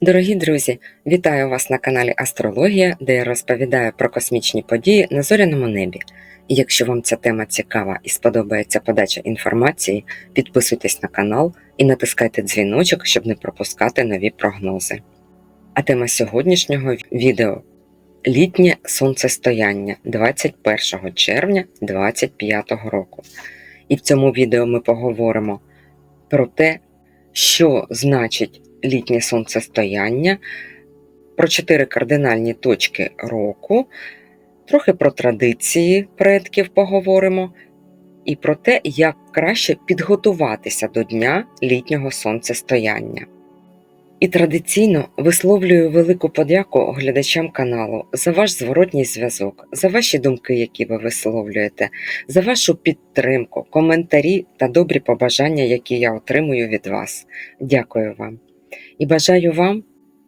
Дорогі друзі, вітаю вас на каналі Астрологія, де я розповідаю про космічні події на зоряному небі. Якщо вам ця тема цікава і сподобається подача інформації, підписуйтесь на канал і натискайте дзвіночок, щоб не пропускати нові прогнози. А тема сьогоднішнього відео літнє сонцестояння 21 червня 2025 року. І в цьому відео ми поговоримо про те, що значить літнє сонцестояння, про чотири кардинальні точки року, трохи про традиції предків поговоримо, і про те, як краще підготуватися до дня літнього сонцестояння. І традиційно висловлюю велику подяку глядачам каналу за ваш зворотній зв'язок, за ваші думки, які ви висловлюєте, за вашу підтримку, коментарі та добрі побажання, які я отримую від вас. Дякую вам. І бажаю вам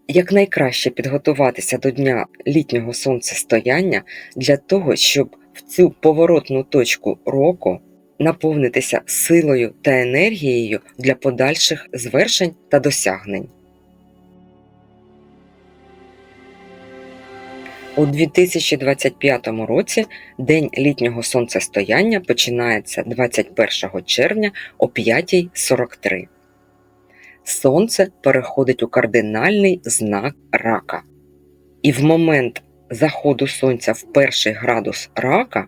якнайкраще підготуватися до дня літнього сонцестояння для того, щоб в цю поворотну точку року наповнитися силою та енергією для подальших звершень та досягнень. У 2025 році День літнього сонцестояння починається 21 червня о 5.43. Сонце переходить у кардинальний знак рака. І в момент заходу сонця в перший градус рака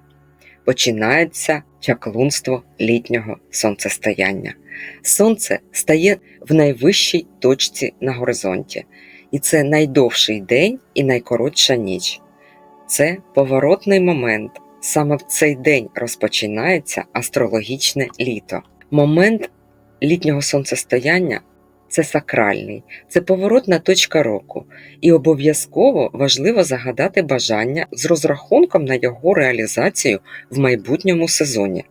починається чаклунство літнього сонцестояння. Сонце стає в найвищій точці на горизонті, і це найдовший день і найкоротша ніч. Це поворотний момент. Саме в цей день розпочинається астрологічне літо. Момент літнього сонцестояння це сакральний, це поворотна точка року, і обов'язково важливо загадати бажання з розрахунком на його реалізацію в майбутньому сезоні,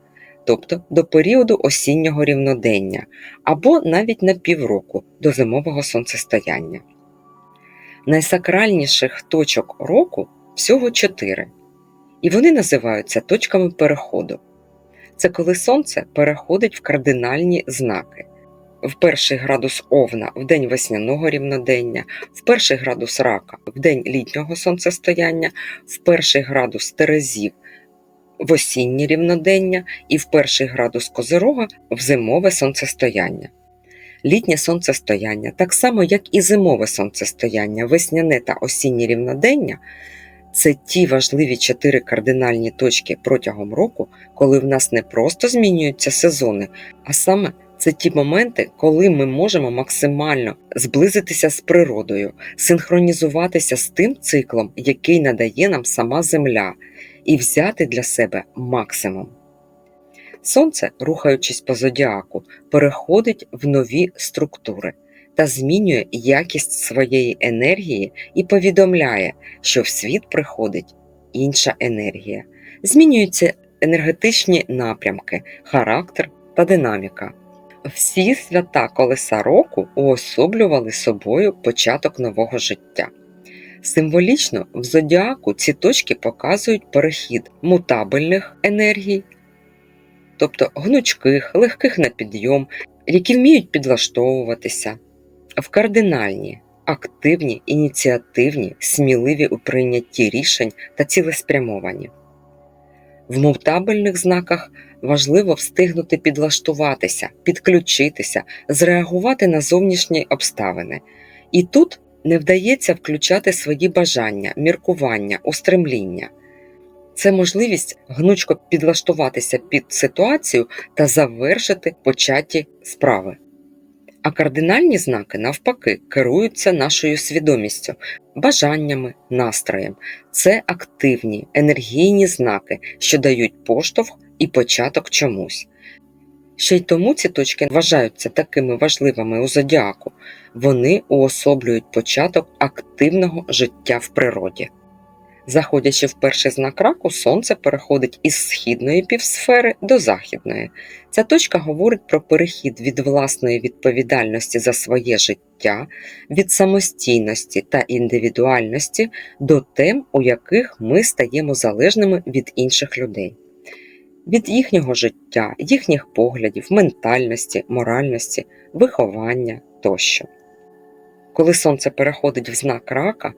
тобто до періоду осіннього рівнодення або навіть на півроку до зимового сонцестояння. Найсакральніших точок року всього чотири, і вони називаються точками переходу. Це коли сонце переходить в кардинальні знаки в перший градус Овна в день весняного рівнодення, в перший градус рака в день літнього сонцестояння, в перший градус Терезів в осіннє рівнодення і в перший градус Козирога в зимове сонцестояння. Літнє сонцестояння, так само як і зимове сонцестояння, весняне та осіннє рівнодення. Це ті важливі чотири кардинальні точки протягом року, коли в нас не просто змінюються сезони, а саме це ті моменти, коли ми можемо максимально зблизитися з природою, синхронізуватися з тим циклом, який надає нам сама Земля, і взяти для себе максимум. Сонце, рухаючись по зодіаку, переходить в нові структури та змінює якість своєї енергії і повідомляє, що в світ приходить інша енергія. Змінюються енергетичні напрямки, характер та динаміка. Всі свята колеса року уособлювали собою початок нового життя. Символічно в зодіаку ці точки показують перехід мутабельних енергій, тобто гнучких, легких на підйом, які вміють підлаштовуватися, в кардинальні, активні, ініціативні, сміливі у прийнятті рішень та цілеспрямовані. В мутабельних знаках важливо встигнути підлаштуватися, підключитися, зреагувати на зовнішні обставини. І тут не вдається включати свої бажання, міркування, устремління. Це можливість гнучко підлаштуватися під ситуацію та завершити початі справи. А кардинальні знаки, навпаки, керуються нашою свідомістю, бажаннями, настроєм. Це активні, енергійні знаки, що дають поштовх і початок чомусь. Ще й тому ці точки вважаються такими важливими у зодіаку, вони уособлюють початок активного життя в природі. Заходячи в перший знак раку, сонце переходить із східної півсфери до західної. Ця точка говорить про перехід від власної відповідальності за своє життя, від самостійності та індивідуальності до тем, у яких ми стаємо залежними від інших людей, від їхнього життя, їхніх поглядів, ментальності, моральності, виховання тощо. Коли сонце переходить в знак рака,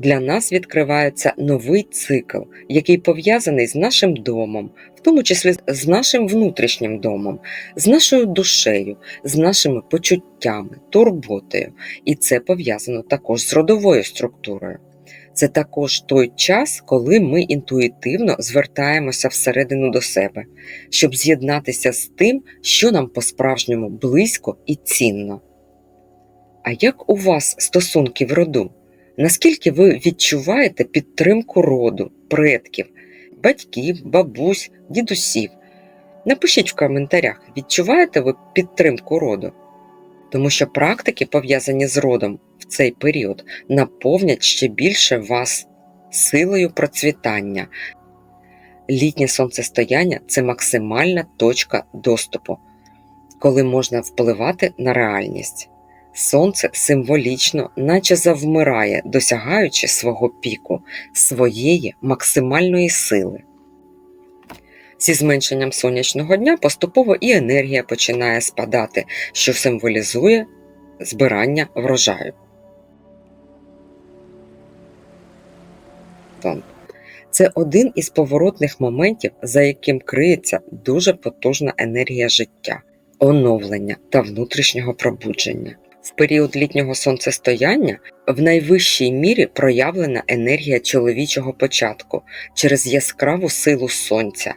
для нас відкривається новий цикл, який пов'язаний з нашим домом, в тому числі з нашим внутрішнім домом, з нашою душею, з нашими почуттями, турботою. І це пов'язано також з родовою структурою. Це також той час, коли ми інтуїтивно звертаємося всередину до себе, щоб з'єднатися з тим, що нам по-справжньому близько і цінно. А як у вас стосунки в роду? Наскільки ви відчуваєте підтримку роду, предків, батьків, бабусь, дідусів? Напишіть в коментарях, відчуваєте ви підтримку роду? Тому що практики, пов'язані з родом в цей період, наповнять ще більше вас силою процвітання. Літнє сонцестояння це максимальна точка доступу, коли можна впливати на реальність. Сонце символічно, наче завмирає, досягаючи свого піку, своєї максимальної сили. Зі зменшенням сонячного дня поступово і енергія починає спадати, що символізує збирання врожаю. Це один із поворотних моментів, за яким криється дуже потужна енергія життя, оновлення та внутрішнього пробудження. В період літнього сонцестояння в найвищій мірі проявлена енергія чоловічого початку через яскраву силу сонця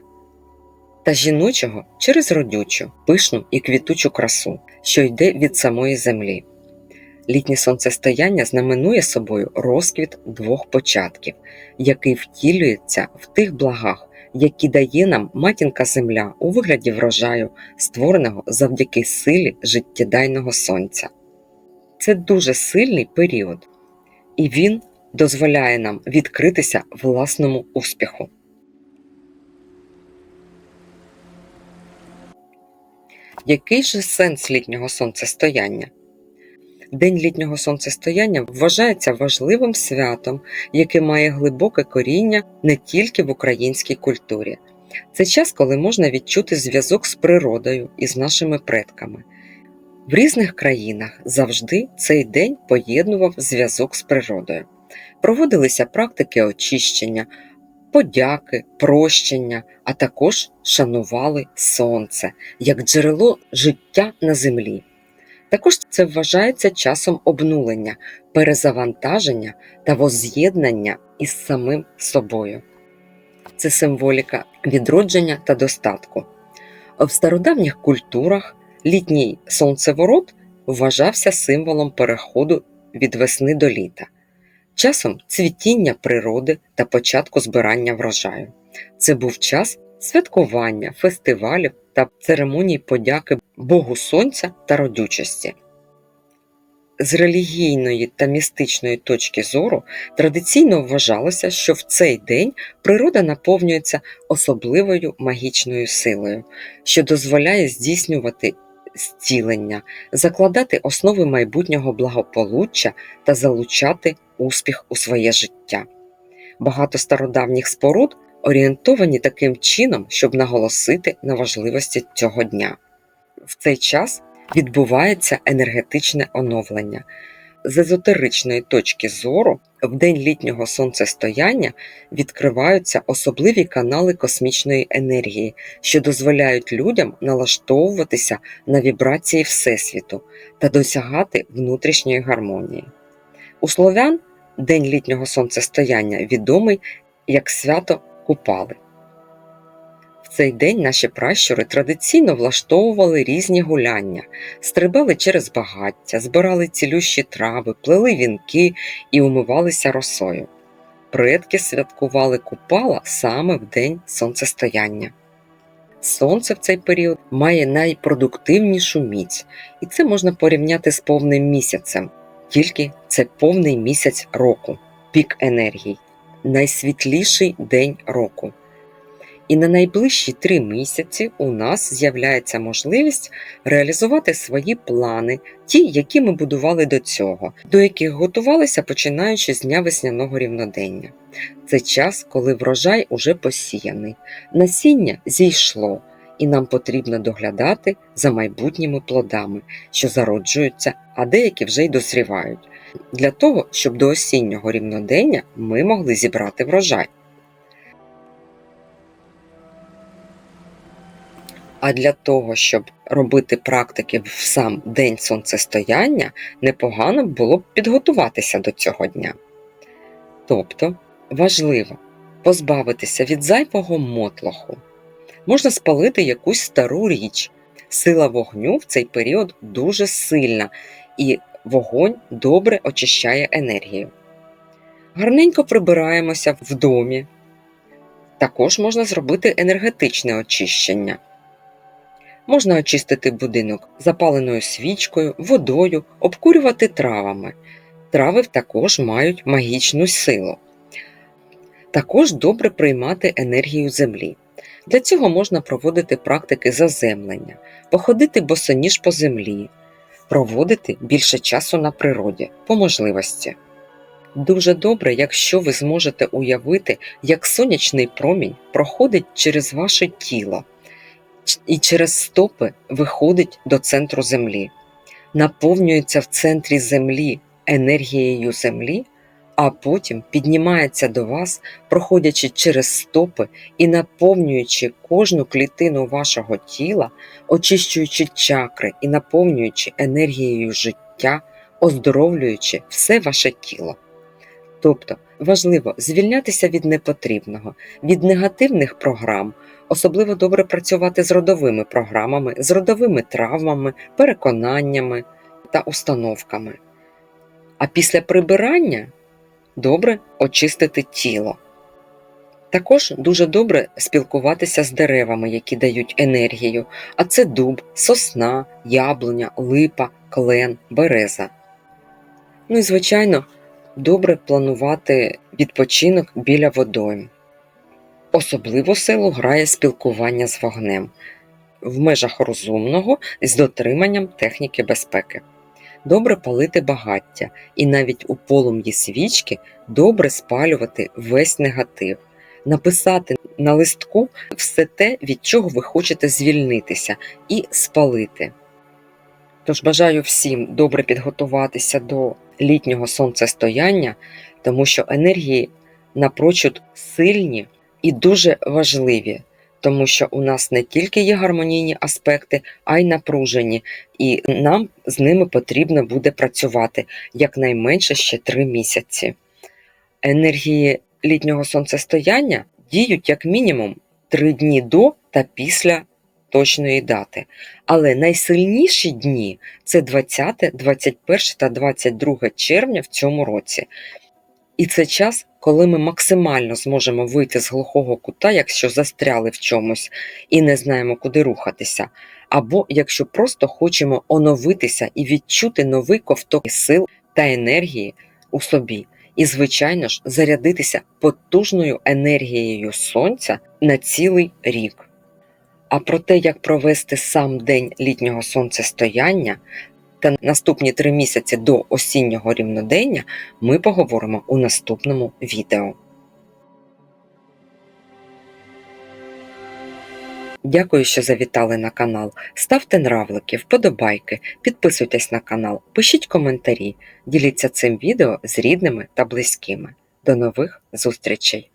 та жіночого через родючу, пишну і квітучу красу, що йде від самої землі. Літнє сонцестояння знаменує собою розквіт двох початків, який втілюється в тих благах, які дає нам матінка Земля у вигляді врожаю, створеного завдяки силі життєдайного сонця. Це дуже сильний період, і він дозволяє нам відкритися власному успіху. Який же сенс літнього сонцестояння? День літнього сонцестояння вважається важливим святом, яке має глибоке коріння не тільки в українській культурі. Це час, коли можна відчути зв'язок з природою і з нашими предками. В різних країнах завжди цей день поєднував зв'язок з природою. Проводилися практики очищення, подяки, прощення, а також шанували сонце як джерело життя на землі. Також це вважається часом обнулення, перезавантаження та воз'єднання із самим собою. Це символіка відродження та достатку. В стародавніх культурах літній сонцеворот вважався символом переходу від весни до літа, часом цвітіння природи та початку збирання врожаю. Це був час святкування, фестивалів та церемоній подяки Богу Сонця та родючості. З релігійної та містичної точки зору традиційно вважалося, що в цей день природа наповнюється особливою магічною силою, що дозволяє здійснювати зцілення, закладати основи майбутнього благополуччя та залучати успіх у своє життя. Багато стародавніх споруд орієнтовані таким чином, щоб наголосити на важливості цього дня. В цей час відбувається енергетичне оновлення. З езотеричної точки зору, в день літнього сонцестояння відкриваються особливі канали космічної енергії, що дозволяють людям налаштовуватися на вібрації Всесвіту та досягати внутрішньої гармонії. У слов'ян День літнього сонцестояння відомий як свято Купали. В цей день наші пращури традиційно влаштовували різні гуляння, стрибали через багаття, збирали цілющі трави, плели вінки і умивалися росою. Предки святкували купала саме в день сонцестояння. Сонце в цей період має найпродуктивнішу міць, і це можна порівняти з повним місяцем, тільки це повний місяць року, пік енергії, найсвітліший день року. І на найближчі три місяці у нас з'являється можливість реалізувати свої плани, ті, які ми будували до цього, до яких готувалися починаючи з дня весняного рівнодення. Це час, коли врожай уже посіяний, насіння зійшло, і нам потрібно доглядати за майбутніми плодами, що зароджуються, а деякі вже й дозрівають, для того, щоб до осіннього рівнодення ми могли зібрати врожай. А для того, щоб робити практики в сам день сонцестояння, непогано було б підготуватися до цього дня. Тобто важливо позбавитися від зайвого мотлоху. Можна спалити якусь стару річ. Сила вогню в цей період дуже сильна, і вогонь добре очищає енергію. Гарненько прибираємося в домі. Також можна зробити енергетичне очищення. Можна очистити будинок запаленою свічкою, водою, обкурювати травами. Трави також мають магічну силу. Також добре приймати енергію землі. Для цього можна проводити практики заземлення, походити босоніж по землі, проводити більше часу на природі по можливості. Дуже добре, якщо ви зможете уявити, як сонячний промінь проходить через ваше тіло і через стопи виходить до центру землі, наповнюється в центрі землі енергією землі, а потім піднімається до вас, проходячи через стопи і наповнюючи кожну клітину вашого тіла, очищуючи чакри і наповнюючи енергією життя, оздоровлюючи все ваше тіло. Тобто важливо звільнятися від непотрібного, від негативних програм, особливо добре працювати з родовими програмами, з родовими травмами, переконаннями та установками. А після прибирання добре очистити тіло. Також дуже добре спілкуватися з деревами, які дають енергію, а це дуб, сосна, яблуня, липа, клен, береза. Ну і, звичайно, добре планувати відпочинок біля водойм. Особливу силу грає спілкування з вогнем в межах розумного з дотриманням техніки безпеки. Добре палити багаття і навіть у полум'ї свічки добре спалювати весь негатив, написати на листку все те, від чого ви хочете звільнитися, і спалити. Тож бажаю всім добре підготуватися до літнього сонцестояння, тому що енергії напрочуд сильні і дуже важливі, тому що у нас не тільки є гармонійні аспекти, а й напружені, і нам з ними потрібно буде працювати якнайменше ще три місяці. Енергії літнього сонцестояння діють як мінімум три дні до та після точної дати. Але найсильніші дні це 20, 21 та 22 червня в цьому році. І це час, коли ми максимально зможемо вийти з глухого кута, якщо застряли в чомусь і не знаємо, куди рухатися, або якщо просто хочемо оновитися і відчути новий ковток сил та енергії у собі. І, звичайно ж, зарядитися потужною енергією сонця на цілий рік. А про те, як провести сам день літнього сонцестояння та наступні три місяці до осіннього рівнодення, ми поговоримо у наступному відео. Дякую, що завітали на канал. Ставте нравлики, вподобайки, підписуйтесь на канал, пишіть коментарі, діліться цим відео з рідними та близькими. До нових зустрічей!